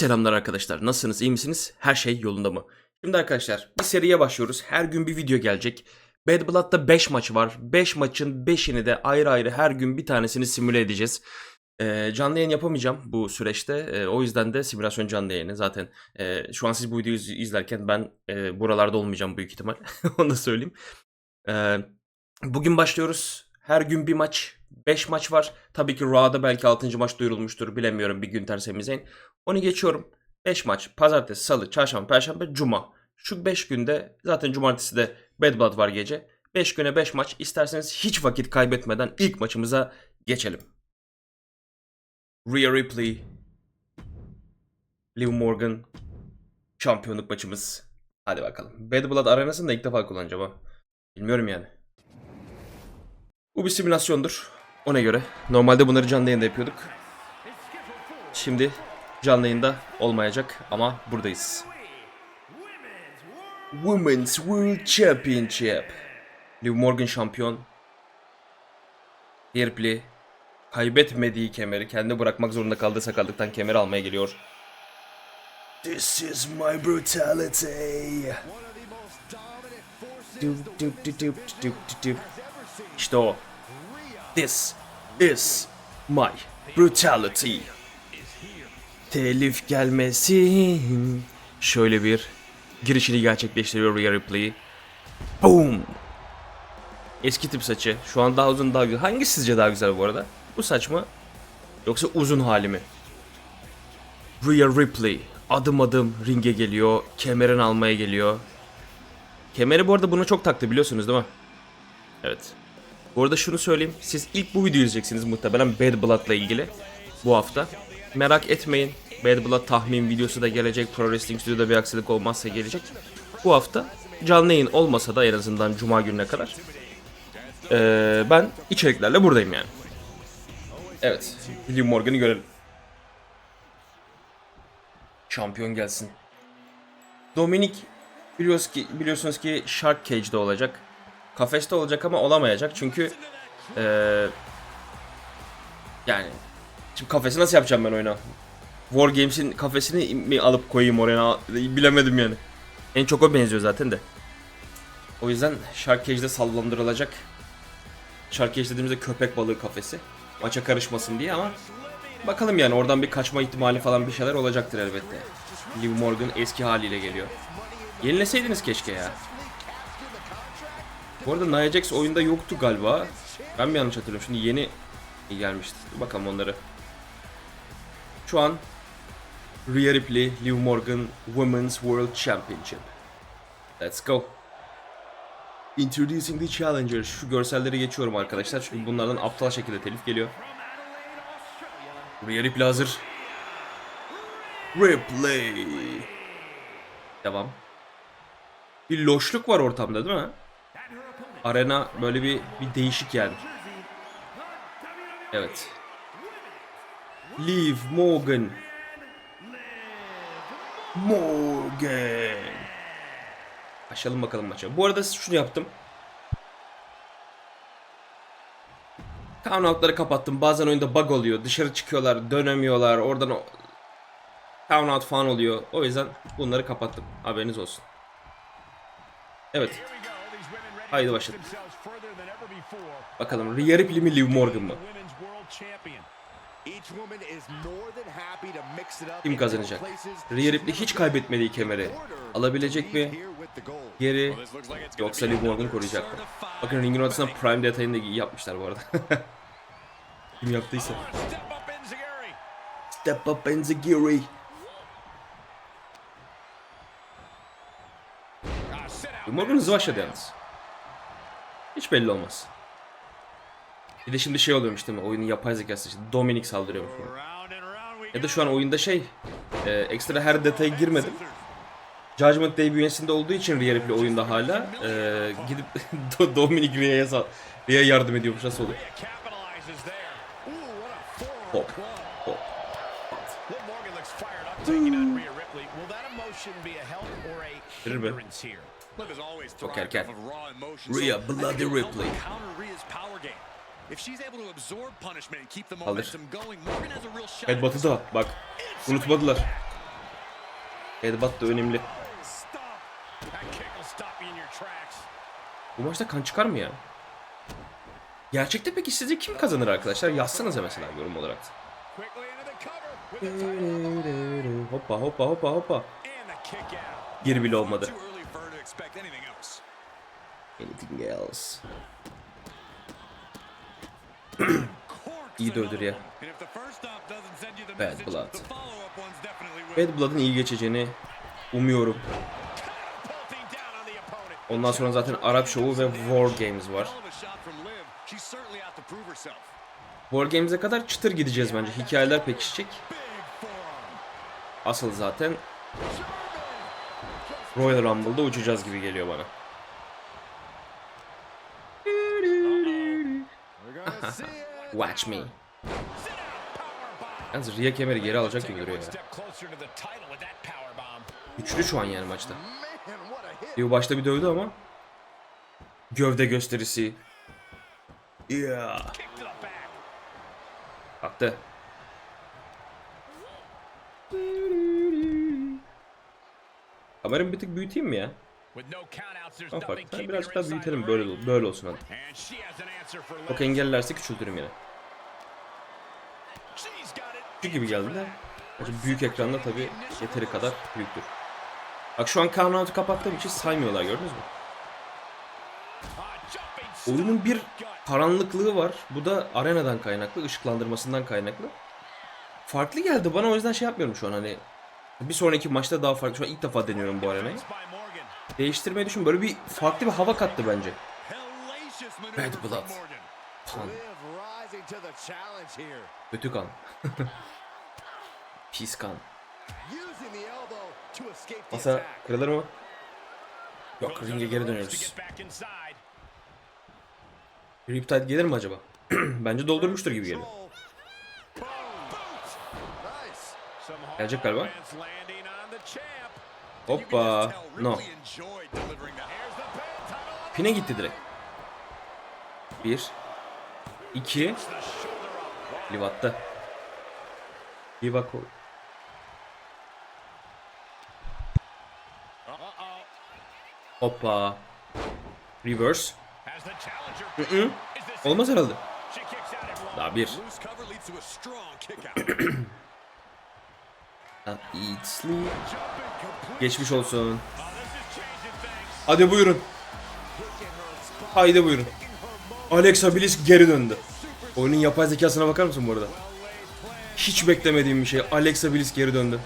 Selamlar arkadaşlar. Nasılsınız? iyi misiniz? Her şey yolunda mı? Şimdi arkadaşlar bir seriye başlıyoruz. Her gün bir video gelecek. Bad Blood'da 5 maç var. 5 maçın 5'ini de ayrı ayrı her gün bir tanesini simüle edeceğiz. Ee, canlı yayın yapamayacağım bu süreçte. Ee, o yüzden de simülasyon canlı yayını. Zaten e, şu an siz bu videoyu iz- izlerken ben e, buralarda olmayacağım büyük ihtimal. Onu da söyleyeyim. Ee, bugün başlıyoruz. Her gün bir maç. 5 maç var. Tabii ki Raw'da belki 6. maç duyurulmuştur. Bilemiyorum bir gün ters temizleyin. Onu geçiyorum. 5 maç. Pazartesi, salı, çarşamba, perşembe, cuma. Şu 5 günde zaten cumartesi de Bad Blood var gece. 5 güne 5 maç. İsterseniz hiç vakit kaybetmeden ilk maçımıza geçelim. Rhea Ripley, Liv Morgan şampiyonluk maçımız. Hadi bakalım. Bad Blood arenasını da ilk defa kullanacağım. Bilmiyorum yani. Bu bir simülasyondur. Ona göre. Normalde bunları canlı yayında yapıyorduk. Şimdi canlı yayında olmayacak ama buradayız. Women's World Championship. Liv Morgan şampiyon. Ripley kaybetmediği kemeri kendi bırakmak zorunda kaldığı sakallıktan kemeri almaya geliyor. This is my brutality. Dup, dup, dup, dup, dup, dup. İşte o. This is my brutality. Telif gelmesin. Şöyle bir girişini gerçekleştiriyor Rhea Ripley. Boom. Eski tip saçı. Şu an daha uzun daha güzel. Hangisi sizce daha güzel bu arada? Bu saç mı? Yoksa uzun hali mi? Rhea Ripley adım adım ringe geliyor. Kemerini almaya geliyor. Kemeri bu arada bunu çok taktı biliyorsunuz değil mi? Evet. Bu arada şunu söyleyeyim. Siz ilk bu videoyu izleyeceksiniz muhtemelen Bad Blood'la ilgili. Bu hafta. Merak etmeyin. Bad Blood tahmin videosu da gelecek. Pro Wrestling Studio'da bir aksilik olmazsa gelecek. Bu hafta canlı yayın olmasa da en azından Cuma gününe kadar. Ee, ben içeriklerle buradayım yani. Evet. Liv Morgan'ı görelim. Şampiyon gelsin. Dominik biliyoruz ki, biliyorsunuz ki Shark Cage'de olacak. Kafeste olacak ama olamayacak çünkü eee yani şimdi kafesi nasıl yapacağım ben oyuna? War Games'in kafesini mi alıp koyayım oraya bilemedim yani. En çok o benziyor zaten de. O yüzden Shark Cage'de sallandırılacak. Shark Cage dediğimizde köpek balığı kafesi. Maça karışmasın diye ama bakalım yani oradan bir kaçma ihtimali falan bir şeyler olacaktır elbette. Liv Morgan eski haliyle geliyor. Yenileseydiniz keşke ya. Bu arada Nia Jax oyunda yoktu galiba. Ben mi yanlış hatırlıyorum? Şimdi yeni gelmişti. Bakalım onları. Şu an Rhea Ripley, Liv Morgan Women's World Championship. Let's go. Introducing the Challenger. Şu görselleri geçiyorum arkadaşlar. Çünkü bunlardan aptal şekilde telif geliyor. Rhea Ripley hazır. Ripley. Devam. Bir loşluk var ortamda değil mi? Arena böyle bir bir değişik yani. Evet. Liv Morgan. Morgan. Başlayalım bakalım maça. Bu arada şunu yaptım. Count kapattım. Bazen oyunda bug oluyor. Dışarı çıkıyorlar, dönemiyorlar. Oradan o... Count out falan oluyor. O yüzden bunları kapattım. Haberiniz olsun. Evet. Haydi başladık. Bakalım Rhea Ripley mi Liv Morgan mı? Kim kazanacak? Rhea Ripley hiç kaybetmediği kemeri alabilecek mi? Geri yoksa Liv Morgan koruyacak mı? Bakın ringin ortasına Prime detayını da iyi yapmışlar bu arada. Kim yaptıysa. Step up Enziguri. Liv Morgan hızlı başladı yalnız. Hiç belli olmaz. Bir de şimdi şey oluyormuş değil mi? Oyunun yapay zekası işte Dominic saldırıyormuş buna. Ya da şu an oyunda şey e, ekstra her detaya girmedim. Judgment Day bünyesinde olduğu için Rhea Ripley oyunda hala e, gidip Do- Dominic Rhea'ya Rhea'ya yardım ediyormuş nasıl oluyor? Hop. Hop. Verir? Çok erken. Rhea Bloody Ripley. Alır. Evet batıda bak. Unutmadılar. Headbutt da önemli. Bu maçta kan çıkar mı ya? Gerçekte peki sizce kim kazanır arkadaşlar? Yazsanıza mesela yorum olarak. Hoppa hoppa hoppa hoppa. Geri bile olmadı. Anything else. Anything else? Corks İyi dövdür ya. And if the first stop send you the Bad blood. Bad Blood'ın iyi geçeceğini umuyorum. Ondan sonra zaten Arap Show'u ve War Games var. War Games'e kadar çıtır gideceğiz bence. Hikayeler pekişecek. Asıl zaten Royal Rumble'da uçacağız gibi geliyor bana. Watch me. Yalnız Rhea kemeri geri alacak gibi duruyor ya. Güçlü şu an yani maçta. Rhea başta bir dövdü ama. Gövde gösterisi. Yeah. Kalktı. Kameramı bir tık büyüteyim mi ya? There's Bak bak. Ben her daha büyütelim. Böyle, böyle olsun hadi. Liv. engellerse küçültürüm yine. Şu gibi geldi de. Bence büyük ekranda tabi yeteri kadar büyüktür. Bak şu an countdown'u kapattığım için saymıyorlar gördünüz mü? Oyunun bir karanlıklığı var. Bu da arenadan kaynaklı, ışıklandırmasından kaynaklı. Farklı geldi bana o yüzden şey yapmıyorum şu an hani. Bir sonraki maçta daha farklı. Şu an ilk defa deniyorum bu arenayı. Değiştirmeyi düşün. Böyle bir farklı bir hava kattı bence. From blood. Kan. Kötü kan. Pis kan. Masa kırılır mı? Yok ringe geri dönüyoruz. Riptide gelir mi acaba? Bence doldurmuştur gibi geliyor. Gelecek galiba. Hoppa. No. Pine gitti direkt. Bir. iki. the shoulder up. Liv attı. Liv ako- Uh-oh. Hoppa. Reverse. Is this Olmaz herhalde. Daha bir. complete. Geçmiş olsun. Hadi buyurun. Haydi buyurun. Alexa Bliss geri döndü. Oyunun yapay zekasına bakar mısın bu arada? Hiç beklemediğim bir şey. Alexa Bliss geri döndü.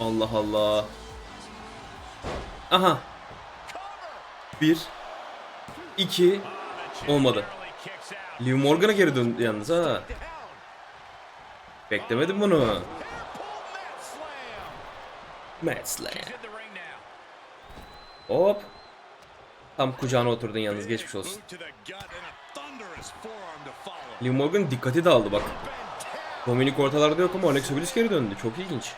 Allah Allah. Aha. Bir. iki. Olmadı. Liv Morgan'a geri döndü yalnız ha. The ring now. Hop. Tam kucağına oturdun yalnız geçmiş olsun. Liv Morgan dikkati dağıldı bak. Dominik ortalarda yok ama Alexa Bliss geri döndü. Çok ilginç.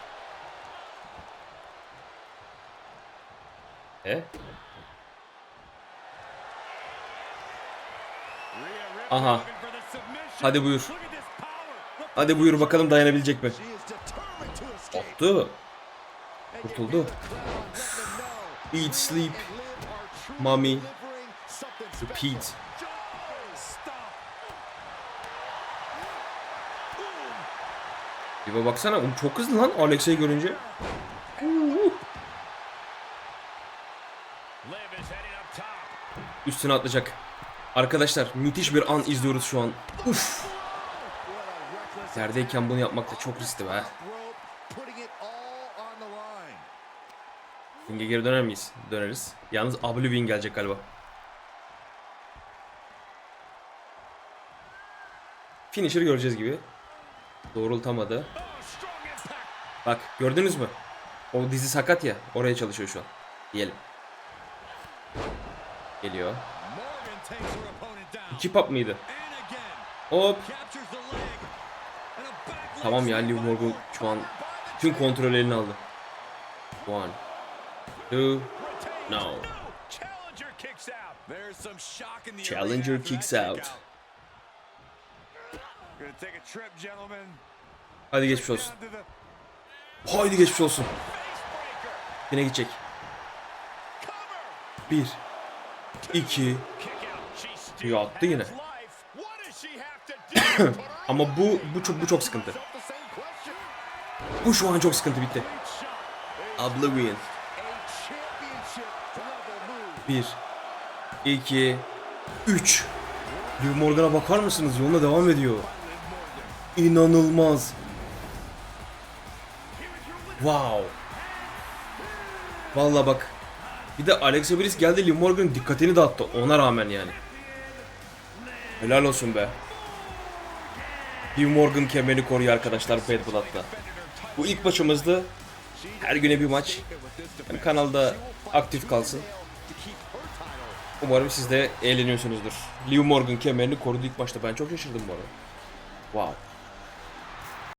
E? Aha. Hadi buyur. Hadi buyur bakalım dayanabilecek mi? Attı. Kurtuldu. Eat, sleep, mommy, repeat. Bir baksana oğlum çok hızlı lan Alexa'yı görünce. Üstüne atlayacak. Arkadaşlar müthiş bir an izliyoruz şu an. Uf. Yerdeyken bunu yapmak da çok riskli be. Ring'e geri döner miyiz? Döneriz. Yalnız Oblivion gelecek galiba. Finisher göreceğiz gibi. Doğrultamadı. Bak gördünüz mü? O dizi sakat ya. Oraya çalışıyor şu an. Diyelim. Geliyor. İki pop mıydı? Hop. Tamam ya Liv Morgan şu an tüm kontrol eline aldı. One. Two. No. Challenger kicks out. Hadi geçmiş olsun. Haydi geçmiş olsun. Yine gidecek. Bir. iki. Ya attı yine. Ama bu bu çok bu çok sıkıntı. Bu şu an çok sıkıntı bitti. Oblivion. Bir. iki, Üç. Liv Morgan'a bakar mısınız? Yoluna devam ediyor. İnanılmaz. Wow. Vallahi bak. Bir de Alexa Bliss geldi Liv Morgan'ın dikkatini dağıttı. Ona rağmen yani. Helal olsun be. Liv Morgan kemerini koruyor arkadaşlar Bad Blood'da. Bu ilk maçımızdı. Her güne bir maç. Hem kanalda aktif kalsın. Umarım siz de eğleniyorsunuzdur. Liv Morgan kemerini korudu ilk başta. Ben çok şaşırdım bu arada. Wow.